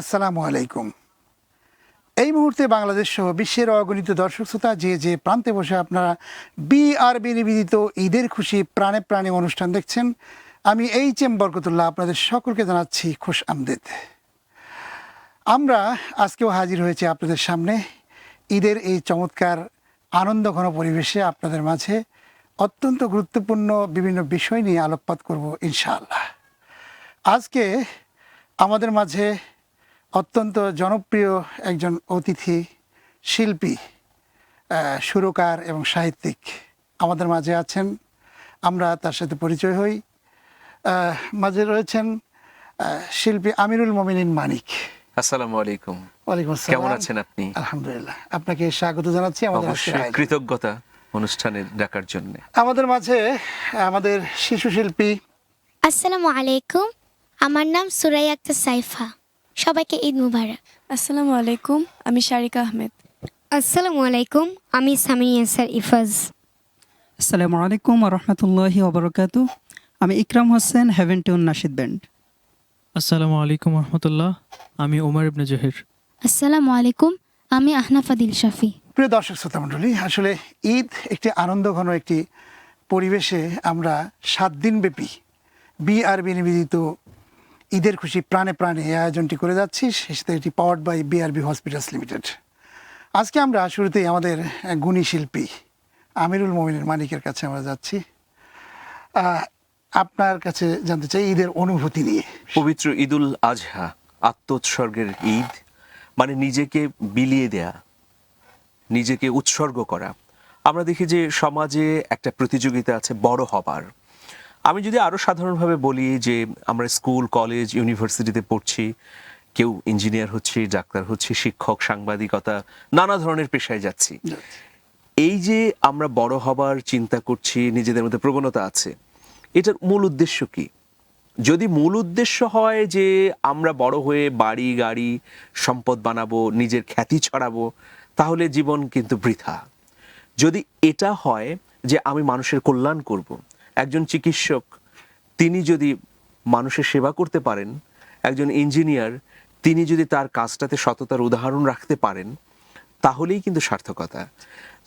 আসসালামু আলাইকুম। এই মুহূর্তে বাংলাদেশ সহ বিশ্বের অগণিত দর্শক শ্রোতা যে যে প্রান্তে বসে আপনারা বিআরবি নিবেদিত ঈদের খুশি প্রাণে প্রাণে অনুষ্ঠান দেখছেন, আমি এই চেম বরকতুল্লাহ আপনাদের সকলকে জানাচ্ছি খুশ আমদেদ। আমরা আজকেও হাজির হয়েছি আপনাদের সামনে। ঈদের এই চমৎকার আনন্দ ঘন পরিবেশে আপনাদের মাঝে অত্যন্ত গুরুত্বপূর্ণ বিভিন্ন বিষয় নিয়ে আলোকপাত করব ইনশাআল্লাহ। আজকে আমাদের মাঝে অত্যন্ত জনপ্রিয় একজন অতিথি শিল্পী আহ, সুরকার এবং সাহিত্যিক আমাদের মাঝে আছেন। আমরা তার সাথে পরিচয় হই। মাঝে রয়েছেন আহ, শিল্পী আমিরুল মমিনিন মানিক। আসসালামু আলাইকুম। ওয়ালাইকুম আসসালাম। কেমন আছেন আপনি? আলহামদুলিল্লাহ। আপনাকে স্বাগত জানাচ্ছি আমাদের অবশ্যই কৃতজ্ঞতা অনুষ্ঠানে ডাকার জন্য। আমাদের মাঝে আমাদের শিশু শিল্পী। আসসালামু আলাইকুম। আমার নাম সুরাইয়া আক্তার সাইফা। সবাইকে ঈদ মুবারক। আসসালামু আলাইকুম আমি শারিকা আহমেদ। আসসালামু আলাইকুম আমি সামিন ইয়াসার ইফাজ। আসসালামু আলাইকুম রহমতুল্লাহি ওবরকাত আমি ইকরাম হোসেন হেভেন টিউন নাশিদ ব্যান্ড আসসালামু আলাইকুম রহমতুল্লাহ আমি ওমর ইবনে জহির। আসসালামু আলাইকুম আমি আহনাফ আদিল শাফি। প্রিয় দর্শক শ্রোতা মণ্ডলী আসলে ঈদ একটি আনন্দ ঘন একটি পরিবেশে আমরা সাত দিন ব্যাপী বিআরবি নিবেদিত ঈদের খুশি প্রাণে প্রাণে এই আয়োজনটি করে যাচ্ছি। সেটা এটি powered by BRB hospitals limited আজকে আমরা শুরুতেই আমাদের গুণী শিল্পী আমিরুল মোমিনের মানিকের কাছে আমরা যাচ্ছি। আপনার কাছে জানতে চাই ঈদের অনুভূতি নিয়ে। পবিত্র ঈদুল আজহা, আত্মোৎসর্গের ঈদ মানে নিজেকে বিলিয়ে দেয়া, নিজেকে উৎসর্গ করা। আমরা দেখি যে সমাজে একটা প্রতিযোগিতা আছে, বড় হবার। আমি যদি আরও সাধারণভাবে বলি যে আমরা স্কুল কলেজ ইউনিভার্সিটিতে পড়ছি কেউ ইঞ্জিনিয়ার হচ্ছে ডাক্তার হচ্ছে শিক্ষক সাংবাদিকতা নানা ধরনের পেশায় যাচ্ছি। এই যে আমরা বড় হবার চিন্তা করছি নিজেদের মধ্যে প্রবণতা আছে এটার মূল উদ্দেশ্য কি? যদি মূল উদ্দেশ্য হয় যে আমরা বড় হয়ে বাড়ি গাড়ি সম্পদ বানাবো নিজের খ্যাতি ছড়াবো তাহলে জীবন কিন্তু বৃথা। যদি এটা হয় যে আমি মানুষের কল্যাণ করব একজন চিকিৎসক, তিনি যদি মানুষের সেবা করতে পারেন, একজন ইঞ্জিনিয়ার, তিনি যদি তার কাজটাতে সততার উদাহরণ রাখতে পারেন, তাহলেই কিন্তু সার্থকতা।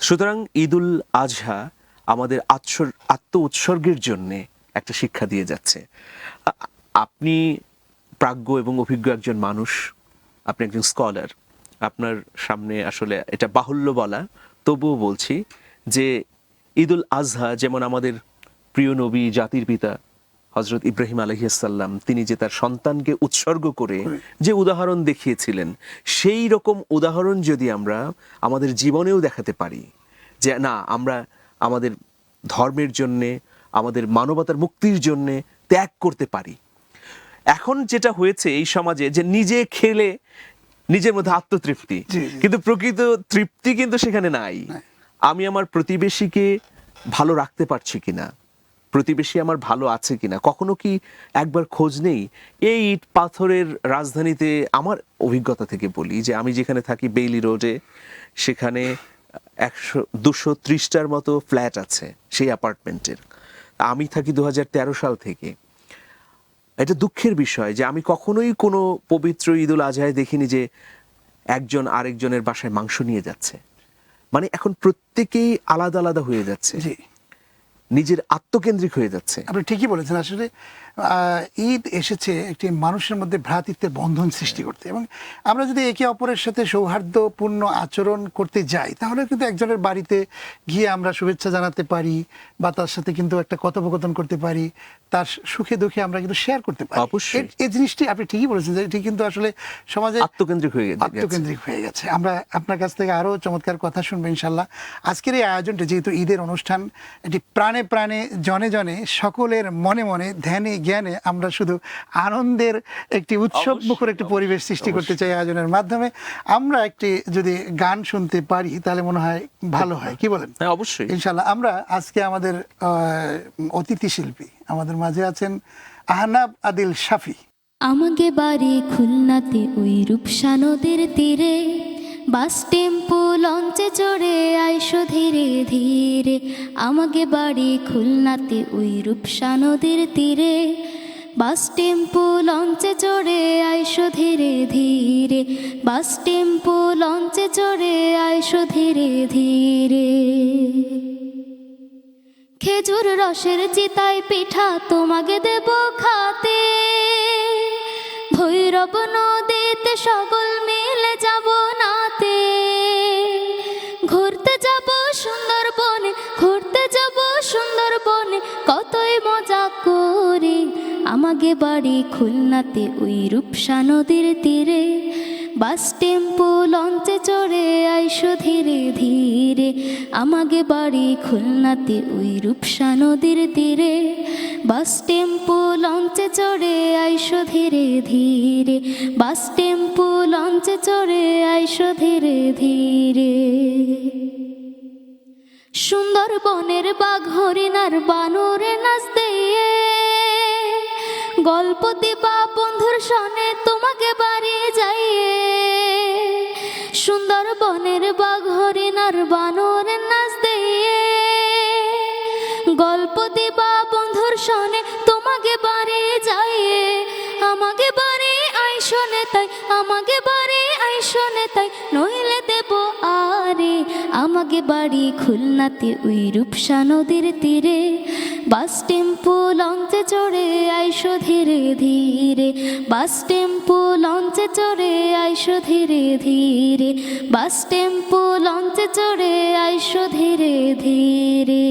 সুতরাং ঈদুল আজহা আমাদের আত্ম উৎসর্গের জন্যে একটা শিক্ষা দিয়ে যাচ্ছে। আপনি প্রাজ্ঞ এবং অভিজ্ঞ একজন মানুষ, আপনি একজন স্কলার, আপনার সামনে আসলে এটা বাহুল্য বলা, তবুও বলছি যে ঈদুল আজহা যেমন আমাদের প্রিয় নবী জাতির পিতা হজরত ইব্রাহিম আলহিসাল্লাম তিনি যে তার সন্তানকে উৎসর্গ করে যে উদাহরণ দেখিয়েছিলেন সেই রকম উদাহরণ যদি আমরা আমাদের জীবনেও দেখাতে পারি যে না আমরা আমাদের ধর্মের জন্যে আমাদের মানবতার মুক্তির জন্যে ত্যাগ করতে পারি। এখন যেটা হয়েছে এই সমাজে যে নিজে খেলে নিজের মধ্যে আত্মতৃপ্তি। কিন্তু প্রকৃত তৃপ্তি কিন্তু সেখানে নাই। আমি আমার প্রতিবেশীকে ভালো রাখতে পারছি কিনা? প্রতিবেশী আমার ভালো আছে কিনা? কখনো কি একবার খোঁজ নেই? এই ইট পাথরের রাজধানীতে আমার অভিজ্ঞতা থেকে বলি যে আমি যেখানে থাকি বেইলি রোডে, সেখানে একশো, দুশো ত্রিশটার মতো ফ্ল্যাট আছে সেই অ্যাপার্টমেন্টের। আমি থাকি দু হাজার তেরো সাল থেকে। এটা দুঃখের বিষয় যে আমি কখনোই কোনো পবিত্র ঈদুল আজহায় দেখিনি যে একজন আরেকজনের বাসায় মাংস নিয়ে যাচ্ছে। মানে এখন প্রত্যেকেই আলাদা আলাদা হয়ে যাচ্ছে। নিজের আত্মকেন্দ্রিক হয়ে যাচ্ছে। আপনি ঠিকই বলেছেন আসলে ঈদ এসেছে একটি মানুষের মধ্যে ভ্রাতৃত্বের বন্ধন সৃষ্টি করতে। এবং আমরা যদি একে অপরের সাথে সৌহার্দ্যপূর্ণ আচরণ করতে যাই তাহলে কিন্তু একজনের বাড়িতে গিয়ে আমরা শুভেচ্ছা জানাতে পারি বা তার সাথে কিন্তু একটা কথোপকথন করতে পারি তার সুখে দুঃখে আমরা কিন্তু শেয়ার করতে পারি। অবশ্যই। এই জিনিসটি আপনি ঠিকই বলেছেন যে এটি কিন্তু আসলে সমাজে আত্মকেন্দ্রিক হয়ে গেছে আত্মকেন্দ্রিক হয়ে গেছে। আমরা আপনার কাছ থেকে আরও চমৎকার কথা শুনব ইনশাল্লাহ আজকের এই আয়োজনটি যেহেতু ঈদের অনুষ্ঠান এটি প্রাণে প্রাণে জনে জনে সকলের মনে মনে ধ্যানে জ্ঞানে আমরা শুধু আনন্দের একটি উৎসব মুখর একটি পরিবেশ সৃষ্টি করতে চাই আয়োজনের মাধ্যমে। আমরা একটি যদি গান শুনতে পারি তাহলে মনে হয় ভালো হয়। কি বলেন? হ্যাঁ অবশ্যই। ইনশাল্লাহ আমরা আজকে আমাদের অতিথি শিল্পী আমাদের মাঝে আছেন আহনাব আদিল শাফি। আমাকে বাড়ি খুলনাতে ওই রূপসা নদীর তীরে বাস টেম্পো লঞ্চে চড়ে আইসো ধীরে ধীরে। আমাকে বাড়ি খুলনাতে ওই রূপসা নদীর তীরে। বাস টেম্পো লঞ্চে চড়ে আইসো ধীরে ধীরে। বাস টেম্পো লঞ্চে চড়ে আইসো ধীরে ধীরে। খেজুর রসের চিতাই পিঠা তোমাকে দেব খাতে। ভৈরব নদীতে সকল মিলে যাব সুন্দরবনে, কতই মজা করে। আমাকে বাড়ি খুলনাতে ওই রূপসা নদীর তীরে। বাস টেম্পো লঞ্চে চড়ে আইসো ধীরে ধীরে। আমাকে বাড়ি খুলনাতে ওই রূপসা নদীর তীরে। বাস টেম্পো লঞ্চে চড়ে আইসো ধীরে ধীরে। বাস টেম্পো লঞ্চে চড়ে আইসো ধীরে ধীরে। সুন্দরবনের বাঘ হরিণার বানরে নাচ দিয়ে। গল্প দিবা বন্ধুর সনে তোমাকে বাড়ি যাইয়ে। সুন্দরবনের বাঘ হরিণার বানরে নাচ দিয়ে। গল্প দিবা বন্ধুর সনে তোমাকে বাড়ি যাইয়ে। আমাকে বাড়ি আইসনে তাই, আমাকে বাড়ি আইসনে তাই, নইলে আরে আমাকে বাড়ি খুলনাতে ওই রূপসা নদীর তীরে। বাস টেম্পো লঞ্চে চড়ে আইসো ধীরে ধীরে। বাস টেম্পো লঞ্চে চড়ে আইসো ধীরে ধীরে। বাস টেম্পো লঞ্চে চড়ে আইসো ধীরে ধীরে।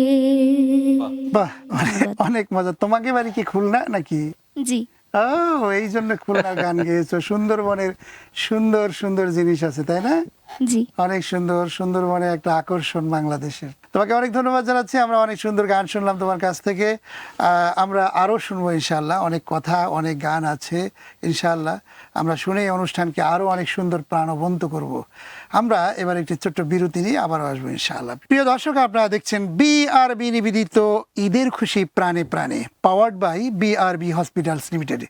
বাহ অনেক- অনেক মজা। তোমাকে বাড়ি কি খুলনা নাকি? জি। ও এই জন্য খুলনা গান গেয়েছো। সুন্দরবনের সুন্দর সুন্দর জিনিস আছে তাই না? জি। অনেক সুন্দর সুন্দরবনে একটা আকর্ষণ বাংলাদেশের। তোমাকে অনেক ধন্যবাদ জানাচ্ছি। আমরা অনেক সুন্দর গান শুনলাম তোমার কাছ থেকে। আমরা আরও শুনব ইনশাল্লাহ অনেক কথা, অনেক গান আছে ইনশাল্লাহ আমরা শুনে অনুষ্ঠানকে আরও অনেক সুন্দর প্রাণবন্ত করব। আমরা এবার একটি ছোট্ট বিরতি নিয়ে আবারও আসব ইনশাআল্লাহ। প্রিয় দর্শক, আপনারা দেখছেন বিআরবি নিবেদিত ঈদের খুশি প্রাণে প্রাণে powered by BRB hospitals limited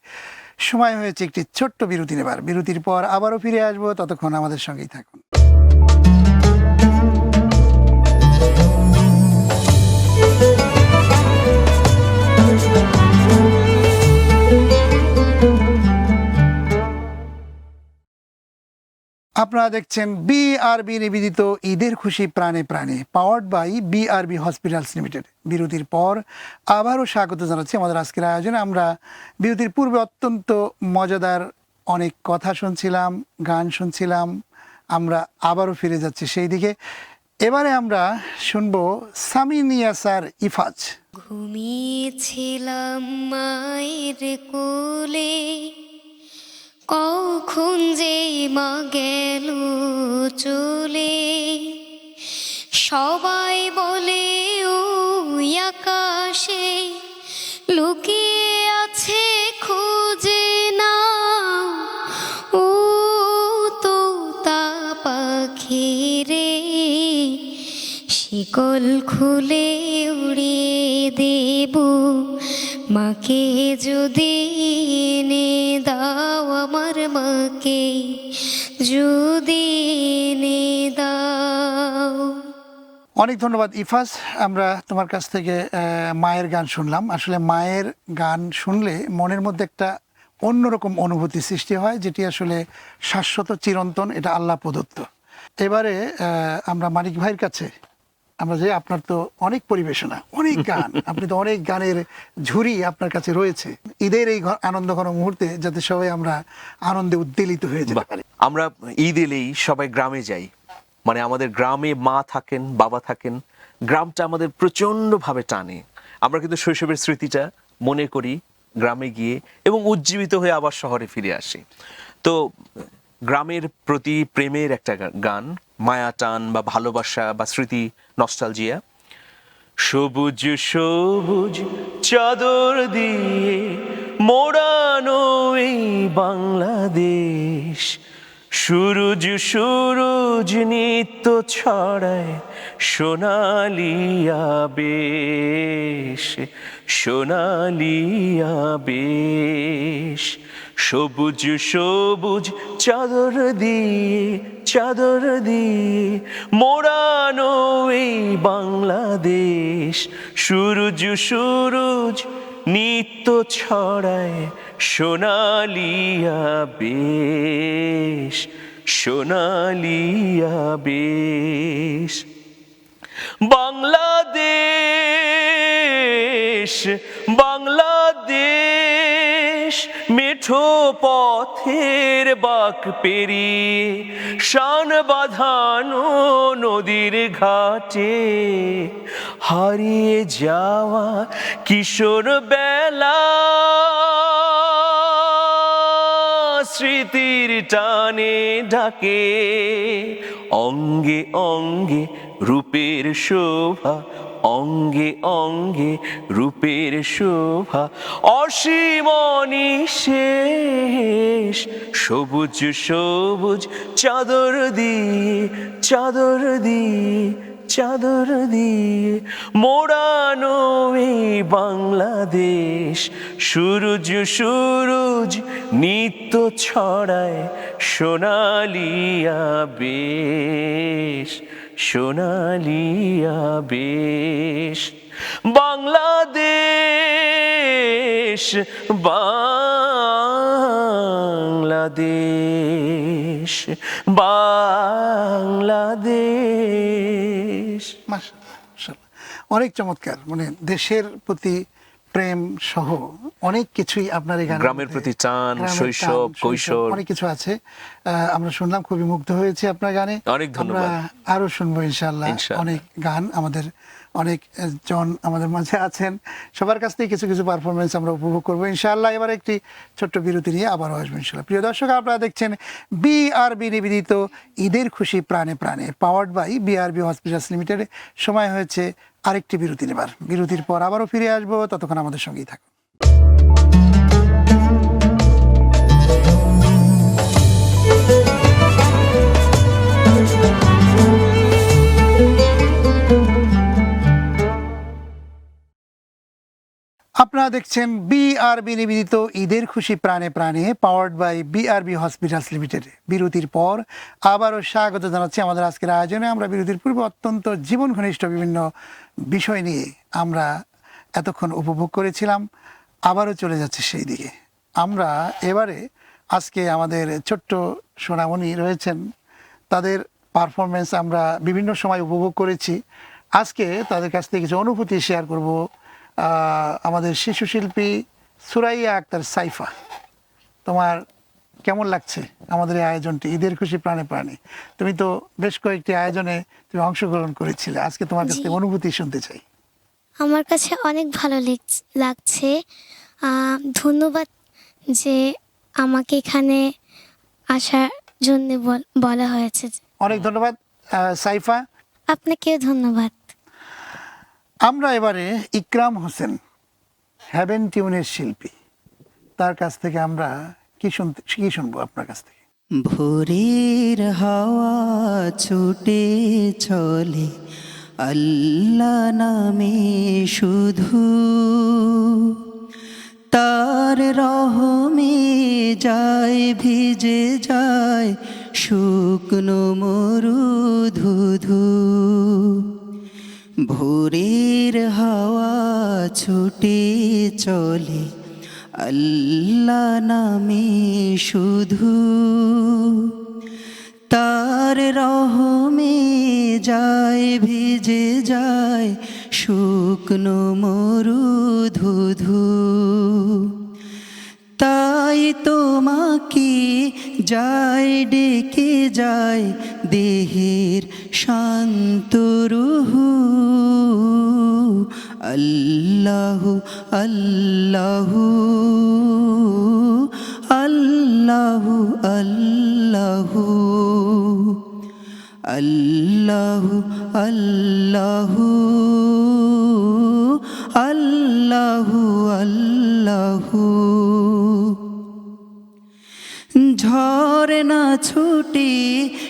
সময় হয়েছে একটি ছোট্ট বিরতি নেবার। বিরতির পর আবারও ফিরে আসব। ততক্ষণ আমাদের সঙ্গেই থাকুন। আপনারা দেখছেন বিআরবি নিবেদিত ঈদের খুশি প্রাণে প্রাণে powered by BRB hospitals limited বিরতির পর আবারও স্বাগত জানাচ্ছি আমাদের আজকের আয়োজনে। আমরা বিরতির পূর্বে অত্যন্ত মজাদার অনেক কথা শুনছিলাম, গান শুনছিলাম, আমরা আবারও ফিরে যাচ্ছি সেই দিকে। এবারে আমরা শুনব সামিনিয়াসার ইফাজ। ঘুমিয়েছিলাম মায়ের কোলে কখন যে মা গেল চলে সবাই বলে ও আকাশে শিকল খুলে উড়িয়ে দেব। মাকে যদি এনে দাও আমার মাকে, যদি এনে দাও। অনেক ধন্যবাদ ইফাজ আমরা তোমার কাছ থেকে মায়ের গান শুনলাম। আসলে মায়ের গান শুনলে মনের মধ্যে একটা অন্যরকম অনুভূতি সৃষ্টি হয়, যেটি আসলে শাশ্বত চিরন্তন, এটা আল্লাহ প্রদত্ত। এবারে আমরা মানিক ভাইয়ের কাছে আমরা যে আপনার তো অনেক পরিবেশনা অনেক গান আপনি তো অনেক গানের ঝুরি আপনার কাছে রয়েছে। ঈদের এই আনন্দ ঘন মুহূর্তে যাতে সবাই আমরা আনন্দে উদ্বেলিত হয়ে যেতে পারি। আমরা ঈদ এলেই সবাই গ্রামে যাই। মানে আমাদের গ্রামে মা থাকেন বাবা থাকেন গ্রামটা আমাদের প্রচণ্ড ভাবে টানে। আমরা কিন্তু শৈশবের স্মৃতিটা মনে করি গ্রামে গিয়ে এবং উজ্জীবিত হয়ে আবার শহরে ফিরে আসি। তো গ্রামের প্রতি প্রেমের একটা গান মায়া টান বা ভালোবাসা বা স্মৃতি নস্টালজিয়া সবুজ সবুজ চাদর দিয়ে মোড়ানো এই বাংলাদেশ। সুরুজ সুরুজ নিত্য ছড়ায় সোনালিয়া বেশ সোনালিয়া বেশ। সবুজ সবুজ চাদর দিয়ে চাদর দিয়ে মোড়ানো এই বাংলাদেশ। সুরুজ সুরুজ নিত্য ছড়ায় সোনালিয়া বেশ সোনালিয়া বেশ। বাংলাদেশ বাংলাদেশ মেঠো পথের বাক পেরিয়ে শান বাঁধানো নদীর ঘাটে। হারিয়ে যাওয়া কিশোর বেলা স্মৃতির টানে ডাকে। অঙ্গে অঙ্গে রূপের শোভা অঙ্গে অঙ্গে রূপের শোভা অসীমনি শেষ সবুজ সবুজ চাদর দিয়ে চাদর দিয়ে চাদর দিয়ে মোড়ানো বাংলাদেশ। সূরজ সূরজ নিত্য ছড়ায় সোনালিয়া বেশ। সোনালিয়া বেশ বাংলাদেশ বাংলাদেশ বাংলাদেশ। অনেক চমৎকার মানে দেশের প্রতি প্রেম সহ অনেক কিছুই আপনার এখানে গ্রামের প্রতি টান, শৈশব, কৈশোর। অনেক কিছু আছে আহ, আমরা শুনলাম খুবই মুগ্ধ হয়েছে আপনার গানে অনেক ধন্যবাদ। আরও শুনব ইনশাআল্লাহ। অনেক গান আমাদের অনেক জন আমাদের মাঝে আছেন। সবার কাছ থেকে কিছু কিছু পারফরমেন্স আমরা উপভোগ করব। ইনশাআল্লাহ এবার একটি ছোট্ট বিরতি নিয়ে আবারও আসব ইনশাআল্লাহ। প্রিয় দর্শক, আপনারা দেখছেন বি বিআরবি নিবেদিত ঈদের খুশি প্রাণে প্রাণে powered by B BRB hospitals limited সময় হয়েছে আরেকটি বিরতি নেবার। বিরতির পর আবারও ফিরে আসব, ততক্ষণ আমাদের সঙ্গেই থাকুন। আপনারা দেখছেন বিআরবি নিবেদিত ঈদের খুশি প্রাণে প্রাণে powered by BRB hospitals limited বিরতির পর আবারও স্বাগত জানাচ্ছি আমাদের আজকের আয়োজনে। আমরা বিরতির পূর্বে অত্যন্ত জীবন ঘনিষ্ঠ বিভিন্ন বিষয় নিয়ে আমরা এতক্ষণ উপভোগ করেছিলাম, আবারও চলে যাচ্ছে সেই দিকে। আমরা এবারে আজকে আমাদের ছোট্ট সোনামণি রয়েছেন। তাদের পারফরমেন্স আমরা বিভিন্ন সময় উপভোগ করেছি। আজকে তাদের কাছ থেকে কিছু অনুভূতি শেয়ার করব। আমাদের শিশু শিল্পী সুরাইয়া আক্তার সাইফা তোমার কেমন লাগছে আমাদের এই আয়োজনটি? ঈদের খুশি প্রাণে প্রাণে। তুমি তো বেশ কয়েকটি আয়োজনে তুমি অংশগ্রহণ করেছিলে। আজকে তোমার কাছ থেকে অনুভূতি শুনতে চাই। আমার কাছে অনেক ভালো লেগ- লাগছে। ধন্যবাদ যে আমাকে এখানে আসার জন্য বলা হয়েছে। অনেক ধন্যবাদ সাইফা। আপনাকেও ধন্যবাদ। আমরা এবারে ইকরাম হোসেন হ্যাভেন টিউনের শিল্পী। তার কাছ থেকে আমরা কি শুনতে কি শুনব আপনার কাছ থেকে? ভোরের হাওয়া ছুটে চলে, আল্লাহ নামে শুধু। তার রহমে যায়, ভিজে যায়, শুকনো মরু ধুধু। ভোরের হাওয়া ছুটে চলে, আল্লাহ নামে শুধু। তার রহমে যায়, ভিজে যায়, শুকনো মরু ধুধু। তাই তোমাকে যায়, ডেকে যায় দেহের শান্ত রুহু। আল্লাহ আল্লাহ আল্লাহ আল্লাহ আল্লাহ আল্লাহ আল্লাহ আল্লাহ। ঝরনা ছুটে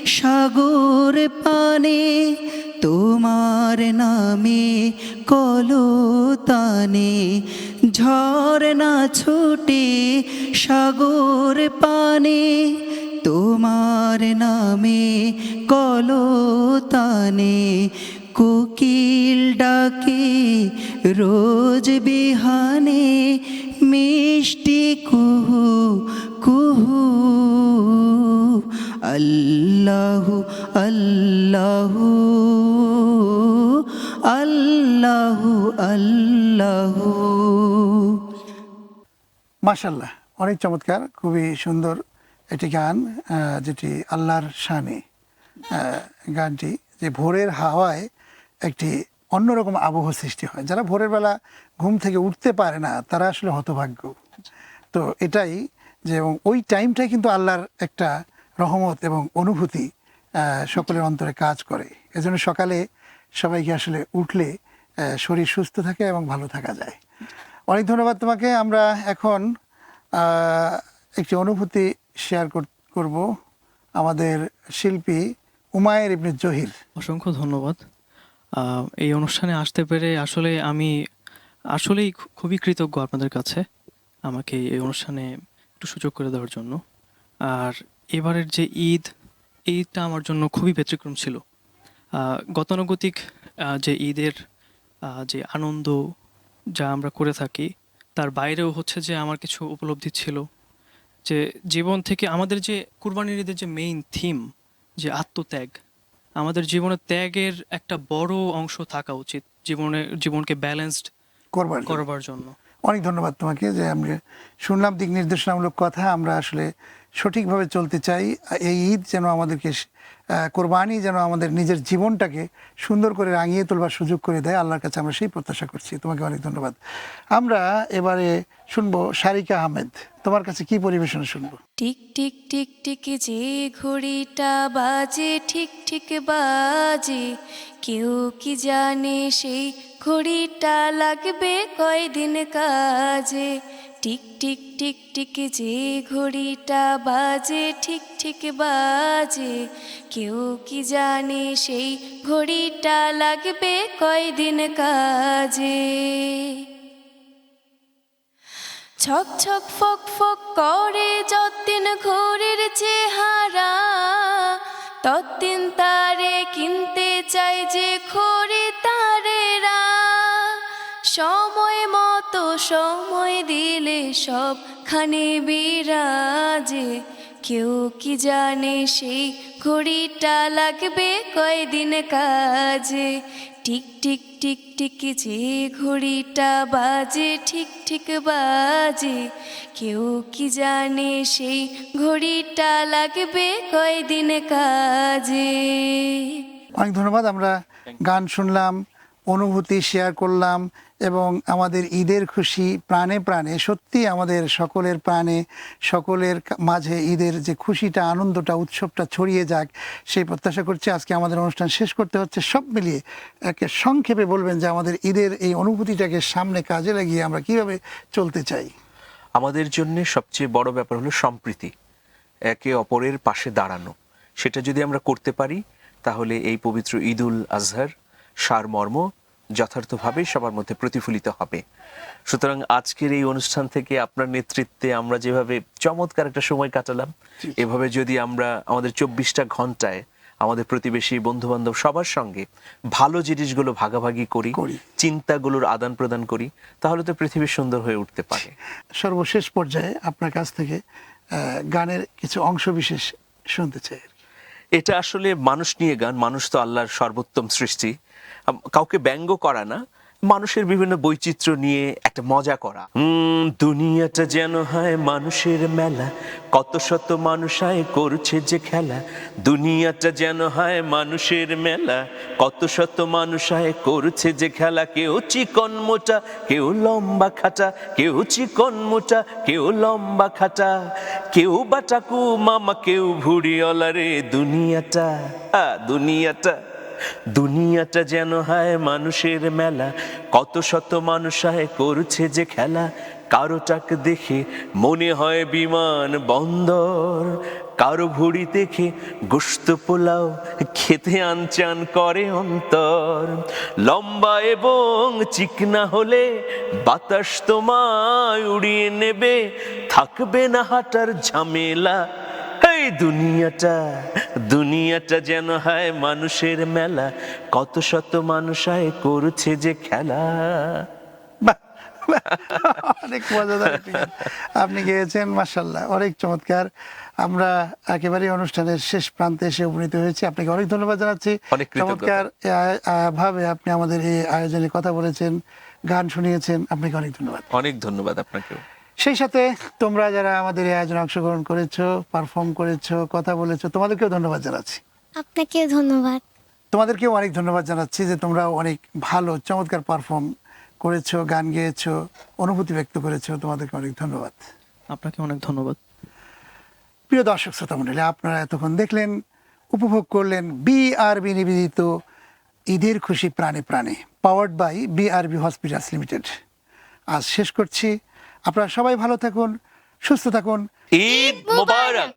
সাগর পানে তোমার নামে কলতানে ঝরনা ছুটে সাগর পানে তোমার নামে কলতানে কোকিল ডাকে রোজ বিহানে মিষ্টি কুহু কুহু আল্লাহু আল্লাহু আল্লাহু আল্লাহু মাশাল্লাহ অনেক চমৎকার, খুবই সুন্দর একটি গান যেটি আল্লাহর শানে গানটি যে ভোরের হাওয়ায় একটি অন্যরকম আবহ সৃষ্টি হয়। যারা ভোরের বেলা ঘুম থেকে উঠতে পারে না, তারা আসলে হতভাগ্য। তো এটাই যে ওই টাইমটাই কিন্তু আল্লাহর একটা রহমত এবং অনুভূতি সকলের অন্তরে কাজ করে। এজন্য সকালে সবাইকে আসলে উঠলে শরীর সুস্থ থাকে এবং ভালো থাকা যায়। অনেক ধন্যবাদ তোমাকে। আমরা এখন একটি অনুভূতি শেয়ার করব আমাদের শিল্পী উমায়ের ইবনে জহির। অসংখ্য ধন্যবাদ। এই অনুষ্ঠানে আসতে পেরে আসলে আমি আসলেই খুবই কৃতজ্ঞ আপনাদের কাছে আমাকে এই অনুষ্ঠানে একটু সুযোগ করে দেওয়ার জন্য। আর এবারের যে ঈদ ঈদটা আমার জন্য খুবই ব্যতিক্রম ছিল। গতানুগতিক যে ঈদের যে আনন্দ যা আমরা করে থাকি তার বাইরেও হচ্ছে যে আমার কিছু উপলব্ধি ছিল। যে জীবন থেকে আমাদের যে কুরবানির ঈদের যে মেইন থিম যে আত্মত্যাগ আমাদের জীবনে ত্যাগের একটা বড় অংশ থাকা উচিত জীবনে জীবনকে ব্যালেন্সড করবার জন্য। করবার জন্য। অনেক ধন্যবাদ তোমাকে যে আমরা শুনলাম দিক নির্দেশনামূলক কথা আমরা আসলে সঠিকভাবে চলতে চাই, এই ঈদ যেন আমাদেরকে কোরবানি যেন আমাদের নিজের জীবনটাকে সুন্দর করে রাঙিয়ে তোলবার সুযোগ করে দেয়, আল্লাহর কাছে আমরা সেই প্রত্যাশা করছি। তোমাকে অনেক ধন্যবাদ। আমরা এবারে শুনব শারিকা আহমেদ। তোমার কাছে কি পরিবেশন শুনব? টিক টিক টিক টিক যে ঘড়িটা বাজে, ঠিক ঠিক বাজে। কেউ কি জানে সেই ঘড়িটা লাগবে কয়দিন কাজে? টিক টিক টিক টিক যে ঘড়িটা বাজে, ঠিক ঠিক বাজে। কেউ কি জানে সেই ঘড়িটা লাগবে কয়দিন কাজে? ছক ছক, ফক ফক করে যতদিন ঘোরের চেহারা। ততদিন তারে কিনতে চাই যে খড়ি তারেরা। সময় সময় দিলে সবখানে বিরাজে। কেউ কি জানে সেই ঘড়িটা লাগবে কয়দিন কাজে? টিক টিক টিক টিক যে ঘড়িটা বাজে ঠিক ঠিক বাজে। কেউ কি জানে সেই ঘড়িটা লাগবে কয়দিন কাজে? অনেক ধন্যবাদ আমরা গান শুনলাম। অনুভূতি শেয়ার করলাম এবং আমাদের ঈদের খুশি প্রাণে প্রাণে, সত্যি আমাদের সকলের প্রাণে, সকলের মাঝে ঈদের যে খুশিটা, আনন্দটা, উৎসবটা ছড়িয়ে যাক, সেই প্রত্যাশা করছি আজকে আমাদের অনুষ্ঠান শেষ করতে হচ্ছে। সব মিলিয়ে একে সংক্ষেপে বলবেন যে আমাদের ঈদের এই অনুভূতিটাকে সামনে কাজে লাগিয়ে আমরা কীভাবে চলতে চাই। আমাদের জন্য সবচেয়ে বড় ব্যাপার হলো সম্প্রীতি, একে অপরের পাশে দাঁড়ানো। সেটা যদি আমরা করতে পারি, তাহলে এই পবিত্র ঈদুল আজহার সারমর্ম যথার্থভাবে সবার মধ্যে প্রতিফলিত হবে। সুতরাং আজকের এই অনুষ্ঠান থেকে আপনার নেতৃত্বে আমরা যেভাবে চমৎকার একটা সময় কাটালাম এভাবে যদি আমরা আমাদের চব্বিশটা ঘন্টায় আমাদের প্রতিবেশী বন্ধু বান্ধব সবার সঙ্গে ভালো জিনিসগুলো ভাগাভাগি করি। চিন্তাগুলোর আদান প্রদান করি তাহলে তো পৃথিবী সুন্দর হয়ে উঠতে পারে। সর্বশেষ পর্যায়ে আপনার কাছ থেকে গানের কিছু অংশ বিশেষ শুনতে চাই। এটা আসলে মানুষ নিয়ে গান মানুষ তো আল্লাহর সর্বোত্তম সৃষ্টি। কাউকে ব্যঙ্গ করা না, মানুষের বিভিন্ন বৈচিত্র্য নিয়ে একটা মজা করা। দুনিয়াটা যেন হয় মানুষের মেলা, কত শত মানুষ আয় করছে যে খেলা। দুনিয়াটা যেন হয় মানুষের মেলা, কত শত মানুষ আয় করছে যে খেলা। কেউ চিকন মোটা, কেউ লম্বা খাটা, কেউ চিকন মোটা, কেউ লম্বা খাটা। কেউ বাটাকু মামা, কেউ ভুড়িওয়ালা রে, দুনিয়াটা দুনিয়াটা। দুনিয়াটা যেন হয় মানুষের মেলা। কত শত মানুষ আয় করছে যে খেলা। কারও কারোটাক দেখে মনে হয় বিমান বন্দর। কারও ভুড়ি দেখে গোস্ত পোলাও খেতে আনচান করে অন্তর। লম্বা এবং চিকনা হলে বাতাস তোমায় উড়িয়ে নেবে। থাকবে না হাঁটার ঝামেলা। এই দুনিয়াটা দুনিয়াটা যেন হয় মানুষের মেলা। কত শত মানুষ আয় করছে যে খেলা। অনেক মজাদার আপনি গেয়েছেন মার্শাল্লাহ অনেক চমৎকার। আমরা একেবারে অনুষ্ঠানের শেষ প্রান্তে এসে উপনীত হয়েছি। আপনাকে অনেক ধন্যবাদ জানাচ্ছি। অনেক চমৎকার ভাবে আপনি আমাদের এই আয়োজনে কথা বলেছেন গান শুনিয়েছেন। আপনাকে অনেক ধন্যবাদ। অনেক ধন্যবাদ আপনাকেও। সেই সাথে তোমরা যারা আমাদের এই আয়োজনে অংশগ্রহণ করেছ পারফর্ম করেছ কথা বলেছ তোমাদেরকেও ধন্যবাদ জানাচ্ছি। আপনাকেও ধন্যবাদ। তোমাদেরকেও অনেক ধন্যবাদ জানাচ্ছি যে তোমরা অনেক ভালো চমৎকার পারফর্ম করেছ গান গেয়েছো অনুভূতি ব্যক্ত করেছ তোমাদেরকে অনেক ধন্যবাদ। আপনাকে অনেক ধন্যবাদ। প্রিয় দর্শক শ্রোতা মণ্ডলী আপনারা এতক্ষণ দেখলেন উপভোগ করলেন বি বিআরবি নিবেদিত ঈদের খুশি প্রাণে প্রাণে powered by B BRB hospitals limited আজ শেষ করছি। আপনারা সবাই ভালো থাকুন সুস্থ থাকুন। ঈদ মোবারক।